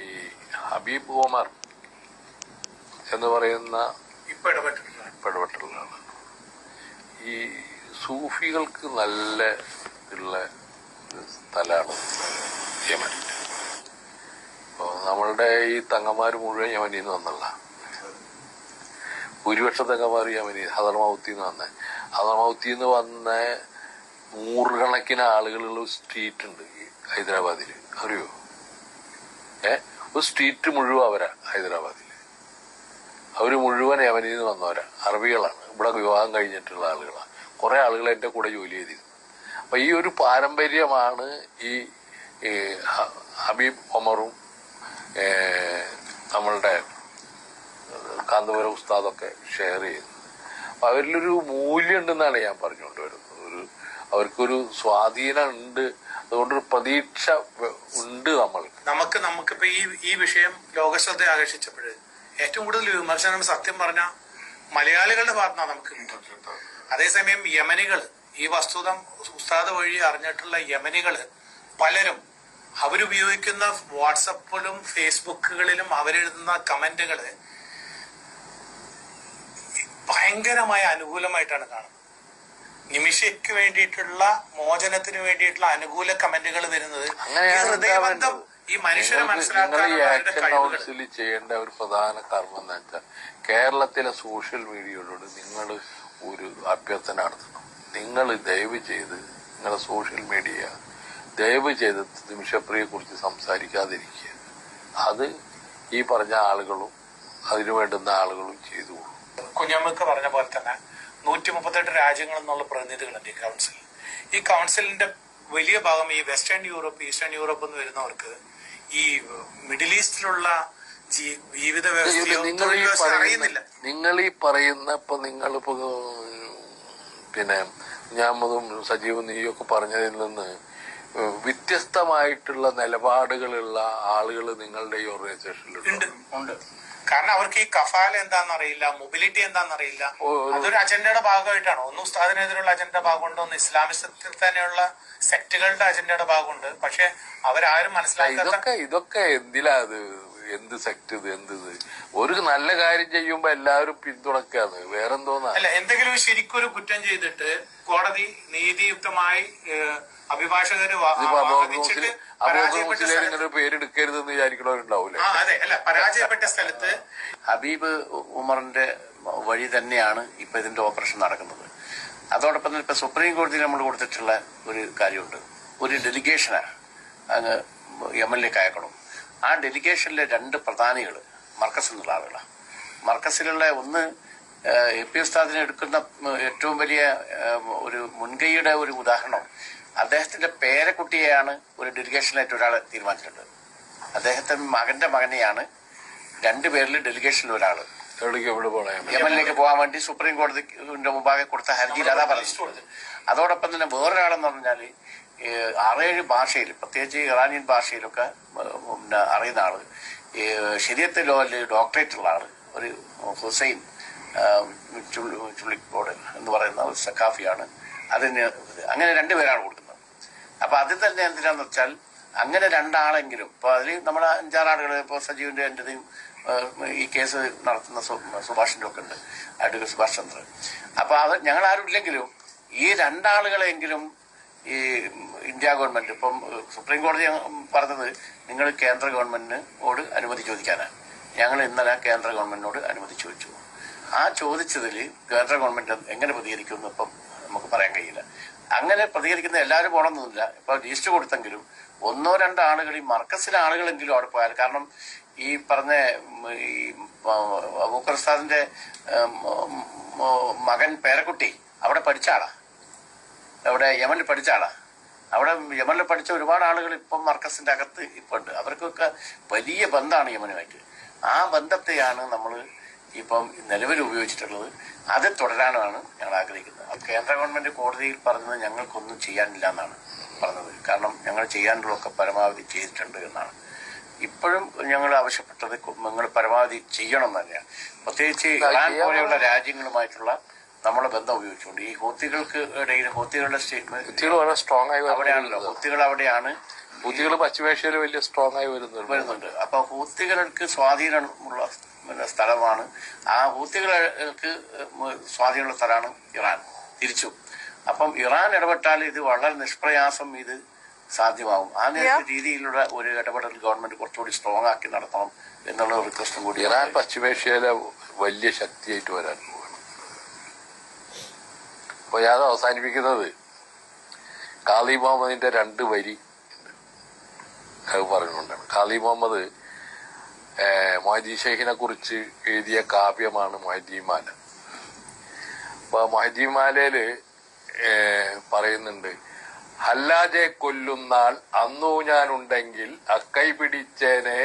ഈ ഹബീബ് ഉമർ എന്ന് പറയുന്ന ഇപ്പൊ ഇടപെട്ടിട്ടില്ല ഈ സൂഫികൾക്ക് നല്ല ഉള്ള സ്ഥലമാണ് യമൻ. നമ്മളുടെ ഈ തങ്ങന്മാർ മുഴുവൻ യമനിൽ നിന്ന് വന്നുള്ള ഭൂരിപക്ഷം തങ്ങന്മാർ യമനി ഹദർമൗത്തിൽ നിന്ന് വന്ന. ഹദർമൗത്തിൽ എന്ന് വന്ന നൂറുകണക്കിന് ആളുകളുള്ള സ്ട്രീറ്റ് ഉണ്ട് ഹൈദരാബാദിൽ അറിയോ? ഏ? ഒരു സ്ട്രീറ്റ് മുഴുവൻ അവരാ ഹൈദരാബാദിൽ അവർ മുഴുവൻ യമനിൽ നിന്ന് വന്നവരാ. അറബികളാണ്. ഇവിടെ വിവാഹം കഴിഞ്ഞിട്ടുള്ള ആളുകളാണ് കുറെ ആളുകൾ എന്റെ കൂടെ ജോലി ചെയ്തിരുന്നു. അപ്പൊ ഈ ഒരു പാരമ്പര്യമാണ് ഈ ഹബീബ് ഒമറും നമ്മളുടെ കാന്തപുരം ഉസ്താദൊക്കെ ഷെയർ ചെയ്യുന്നത്. അപ്പൊ അവരിലൊരു മൂല്യം ഉണ്ടെന്നാണ് ഞാൻ പറഞ്ഞുകൊണ്ട് വരുന്നത്. ഒരു അവർക്കൊരു സ്വാധീനം ഉണ്ട് അതുകൊണ്ടൊരു പ്രതീക്ഷ ഉണ്ട് നമ്മൾ നമുക്ക് നമുക്കിപ്പോ ഈ ഈ വിഷയം ലോകശ്രദ്ധ ആകർഷിച്ചപ്പോഴ് ഏറ്റവും കൂടുതൽ വിമർശനം സത്യം പറഞ്ഞ മലയാളികളുടെ ഭാഗത്താണ് നമുക്ക് അതേസമയം യമനികൾ ഈ വസ്തുത ഉസ്താദ് വഴി അറിഞ്ഞിട്ടുള്ള യമനികൾ പലരും അവരുപയോഗിക്കുന്ന വാട്സപ്പിലും ഫേസ്ബുക്കുകളിലും അവരെഴുതുന്ന കമന്റുകൾ ഭയങ്കരമായ അനുകൂലമായിട്ടാണ് കാണുന്നത്. നിമിഷയ്ക്ക് വേണ്ടിയിട്ടുള്ള മോചനത്തിന് വേണ്ടിയിട്ടുള്ള അനുകൂല കമന്റുകൾ വരുന്നത് ഈ ഹൃദയബന്ധം ഈ മനുഷ്യരെ മനസ്സിലാക്കാൻ ചെയ്യേണ്ട ഒരു പ്രധാന കർമ്മം എന്ന് വെച്ചാൽ കേരളത്തിലെ സോഷ്യൽ മീഡിയയോട് നിങ്ങൾ ഒരു അഭ്യർത്ഥന നടത്തണം. നിങ്ങൾ ദയവ് ചെയ്ത് നിങ്ങളുടെ സോഷ്യൽ മീഡിയ ദയവ് ചെയ്ത് നിമിഷപ്രിയെ കുറിച്ച് സംസാരിക്കാതിരിക്കുക. അത് ഈ പറഞ്ഞ ആളുകളും അതിനു വേണ്ടുന്ന ആളുകളും ചെയ്തു കൊടുക്കും കുഞ്ഞമ്മക്ക് പറഞ്ഞ പോലെ തന്നെ നൂറ്റി മുപ്പത്തെട്ട് രാജ്യങ്ങളിൽ നിന്നുള്ള പ്രതിനിധികളുണ്ട് ഈ കൗൺസിൽ ഈ കൗൺസിലിന്റെ വലിയ ഭാഗം ഈ വെസ്റ്റേൺ യൂറോപ്പ് ഈസ്റ്റേൺ യൂറോപ്പ് എന്ന് വരുന്നവർക്ക് ഈ മിഡിൽ ഈസ്റ്റിലുള്ള ജീവിത വ്യവസ്ഥയോ അറിയുന്നില്ല. നിങ്ങൾ ഈ പറയുന്ന ഇപ്പൊ നിങ്ങൾ പിന്നെ ഞാൻ സജീവ് നീയൊക്കെ പറഞ്ഞതിൽ നിന്ന് വ്യത്യസ്തമായിട്ടുള്ള നിലപാടുകളുള്ള ആളുകൾ നിങ്ങളുടെ ഈ ഉണ്ട്? ഓർഗനൈസേഷനിലുണ്ട് ഉണ്ട്. കാരണം അവർക്ക് ഈ കഫാല എന്താണെന്ന് അറിയില്ല മൊബിലിറ്റി എന്താണെന്ന് അറിയില്ല. അതൊരു അജണ്ടയുടെ ഭാഗമായിട്ടാണ്. ഒന്ന് ഉസ്താദിനെതിരുള്ള അജണ്ടയുടെ ഭാഗമുണ്ട് ഒന്ന് ഇസ്ലാമിസത്തിൽ തന്നെയുള്ള സെക്ടുകളുടെ അജണ്ടയുടെ ഭാഗമുണ്ട്. പക്ഷെ അവരാരും മനസ്സിലാക്കാത്ത ഇതൊക്കെ ഇതൊക്കെ എന്തിലാ അത് എന്ത് സെക്ട് ഇത് എന്ത് ഇത്? ഒരു നല്ല കാര്യം ചെയ്യുമ്പോ എല്ലാവരും പിന്തുണക്കാന്ന്. വേറെന്തോന്നാ? അല്ല എന്തെങ്കിലും ശരിക്കും ഒരു കുറ്റം ചെയ്തിട്ട് കോടതി നീതിയുക്തമായി അഭിഭാഷകര് ഇങ്ങനെ പേരെടുക്കരുതെന്ന് വിചാരിക്കണവരുണ്ടാവൂലേ? അതെ. അല്ല പരാജയപ്പെട്ട സ്ഥലത്ത് ഹബീബ് ഉമറിന്റെ വഴി തന്നെയാണ് ഇപ്പൊ ഇതിന്റെ ഓപ്പറേഷൻ നടക്കുന്നത്. അതോടൊപ്പം തന്നെ ഇപ്പൊ സുപ്രീം കോടതി നമ്മൾ കൊടുത്തിട്ടുള്ള ഒരു കാര്യമുണ്ട്. ഒരു ഡെലിഗേഷന് അങ്ങ് എം എൽ എക്ക് അയക്കണം ആ ഡെലിഗേഷനിലെ രണ്ട് പ്രധാനികൾ മർക്കസ് എന്നുള്ള ആളുകളാണ് മർക്കസിലുള്ള ഒന്ന് എ പി ഉസ്താദിനെ എടുക്കുന്ന ഏറ്റവും വലിയ ഒരു മുൻകൈയുടെ ഒരു ഉദാഹരണം. അദ്ദേഹത്തിന്റെ പേരക്കുട്ടിയെയാണ് ഒരു ഡെലിഗേഷനായിട്ട് ഒരാൾ തീരുമാനിച്ചിട്ടുണ്ട് അദ്ദേഹത്തിന്റെ മകന്റെ മകനെയാണ് രണ്ടുപേരിൽ ഡെലിഗേഷനിൽ ഒരാൾ യമനിലേക്ക് പോകാൻ വേണ്ടി സുപ്രീം കോടതിന്റെ മുമ്പാകെ കൊടുത്ത ഹർജിയിൽ അതാ പറഞ്ഞിട്ടുള്ളത്. അതോടൊപ്പം തന്നെ വേറൊരാളെന്ന് പറഞ്ഞാൽ ആറേഴ് ഭാഷയിൽ പ്രത്യേകിച്ച് ഇറാനിയൻ ഭാഷയിലൊക്കെ പിന്നെ അറിയുന്ന ആൾ ശരിയത്തെ ലോൽ ഡോക്ടറേറ്റ് ഉള്ള ആൾ ഒരു ഹുസൈൻ ചുള്ളിക്കോട് എന്ന് പറയുന്ന ഒരു സഖാഫിയാണ്. അതിന് അങ്ങനെ രണ്ടുപേരാണ് കൊടുക്കുന്നത്. അപ്പൊ അതിൽ തന്നെ എന്തിനാന്ന് വെച്ചാൽ അങ്ങനെ രണ്ടാളെങ്കിലും ഇപ്പൊ അതിൽ നമ്മുടെ അഞ്ചാറാളുകൾ ഇപ്പൊ സജീവിന്റെ എന്റെയും ഈ കേസ് നടത്തുന്ന സുഭാഷിന്റെ ഒക്കെ ഉണ്ട് അഡ്വക്കേറ്റ് സുഭാഷ് ചന്ദ്രൻ. അപ്പൊ അത് ഞങ്ങൾ ആരും ഇല്ലെങ്കിലും ഈ രണ്ടാളുകളെങ്കിലും ഈ ഇന്ത്യ ഗവൺമെന്റ്. ഇപ്പം സുപ്രീം കോടതി പറഞ്ഞത് നിങ്ങൾ കേന്ദ്ര ഗവൺമെന്റിനോട് അനുമതി ചോദിക്കാനാണ്. ഞങ്ങൾ ഇന്നലെ കേന്ദ്ര ഗവൺമെന്റിനോട് അനുമതി ചോദിച്ചു. ആ ചോദിച്ചതിൽ കേന്ദ്ര ഗവൺമെന്റ് എങ്ങനെ പ്രതികരിക്കുമെന്ന് ഇപ്പം നമുക്ക് പറയാൻ കഴിയില്ല. അങ്ങനെ പ്രതികരിക്കുന്ന എല്ലാവരും പോകണമെന്നില്ല ഇപ്പൊ ലിസ്റ്റ് കൊടുത്തെങ്കിലും ഒന്നോ രണ്ടോ ആളുകൾ ഈ മർക്കസിലെ ആളുകളെങ്കിലും അവിടെ പോയാൽ കാരണം ഈ പറഞ്ഞ ഈ ഉം, മകൻ പേരക്കുട്ടി അവിടെ പഠിച്ച ആളാ. അവിടെ യമനിൽ പഠിച്ച ആളാ. അവിടെ യമനിൽ പഠിച്ച ഒരുപാട് ആളുകൾ ഇപ്പം മർക്കസിന്റെ അകത്ത് ഇപ്പൊ ഉണ്ട്. അവർക്കൊക്കെ വലിയ ബന്ധമാണ് യമനുമായിട്ട്. ആ ബന്ധത്തെയാണ് നമ്മൾ ഇപ്പം നിലവിൽ ഉപയോഗിച്ചിട്ടുള്ളത്. അത് തുടരാനാണ് ഞങ്ങൾ ആഗ്രഹിക്കുന്നത്. കേന്ദ്ര ഗവൺമെന്റ് കോടതിയിൽ പറഞ്ഞത് ഞങ്ങൾക്കൊന്നും ചെയ്യാനില്ല എന്നാണ് പറഞ്ഞത്. കാരണം ഞങ്ങൾ ചെയ്യാനുള്ളതൊക്കെ പരമാവധി ചെയ്തിട്ടുണ്ട് എന്നാണ്. ഇപ്പോഴും ഞങ്ങൾ ആവശ്യപ്പെട്ടത് നിങ്ങൾ പരമാവധി ചെയ്യണം എന്നല്ല. തന്നെയാണ് പ്രത്യേകിച്ച് ഇറാൻ പോലെയുള്ള രാജ്യങ്ങളുമായിട്ടുള്ള നമ്മളെ ബന്ധം ഉപയോഗിച്ചുകൊണ്ട്. ഈ ഹൂത്തികൾക്ക് ഇടയിൽ ഹൂത്തികളുടെ സ്റ്റേറ്റ്മെന്റ് സ്ട്രോങ് ആയി അവിടെയാണല്ലോ. വരുന്നുണ്ട് ഹൂത്തികൾ അവിടെയാണ് ഹൂത്തികൾ പശ്ചിമേഷ്യയിൽ വലിയ സ്ട്രോങ് ആയി വരുന്നുണ്ട് വരുന്നുണ്ട്. അപ്പൊ ഹൂത്തികൾക്ക് സ്വാധീനമുള്ള സ്ഥലമാണ്. ആ ഹൂത്തികൾക്ക് സ്വാധീനമുള്ള സ്ഥലമാണ് ഇറാൻ. തിരിച്ചു. അപ്പം ഇറാൻ ഇടപെട്ടാൽ ഇത് വളരെ നിഷ്പ്രയാസം ഇത് സാധ്യമാവും. ആ നേരത്തെ രീതിയിലുള്ള ഒരു ഇടപെടൽ ഗവൺമെന്റ് കുറച്ചുകൂടി സ്ട്രോങ് ആക്കി നടത്തണം എന്നുള്ള റിക്വസ്റ്റും കൂടി ഇറാൻ പശ്ചിമേഷ്യയിലെ വലിയ ശക്തിയായിട്ട് വരാൻ പോവാണ് ഞാൻ അവസാനിപ്പിക്കുന്നത്. കാളി മുഹമ്മദിന്റെ രണ്ട് വരി അത് പറഞ്ഞുകൊണ്ടാണ്. കാളി മുഹമ്മദ് മൊഹദി ഷെയ്ഖിനെ കുറിച്ച് എഴുതിയ കാവ്യമാണ് മൊഹദ്ദീമാല അപ്പൊ മൊഹദ്ദീമാലയിൽ പറയുന്നുണ്ട് ഹല്ലാജെ കൊല്ലുന്നാൾ അന്നു ഞാനുണ്ടെങ്കിൽ അക്കൈ പിടിച്ചേനെ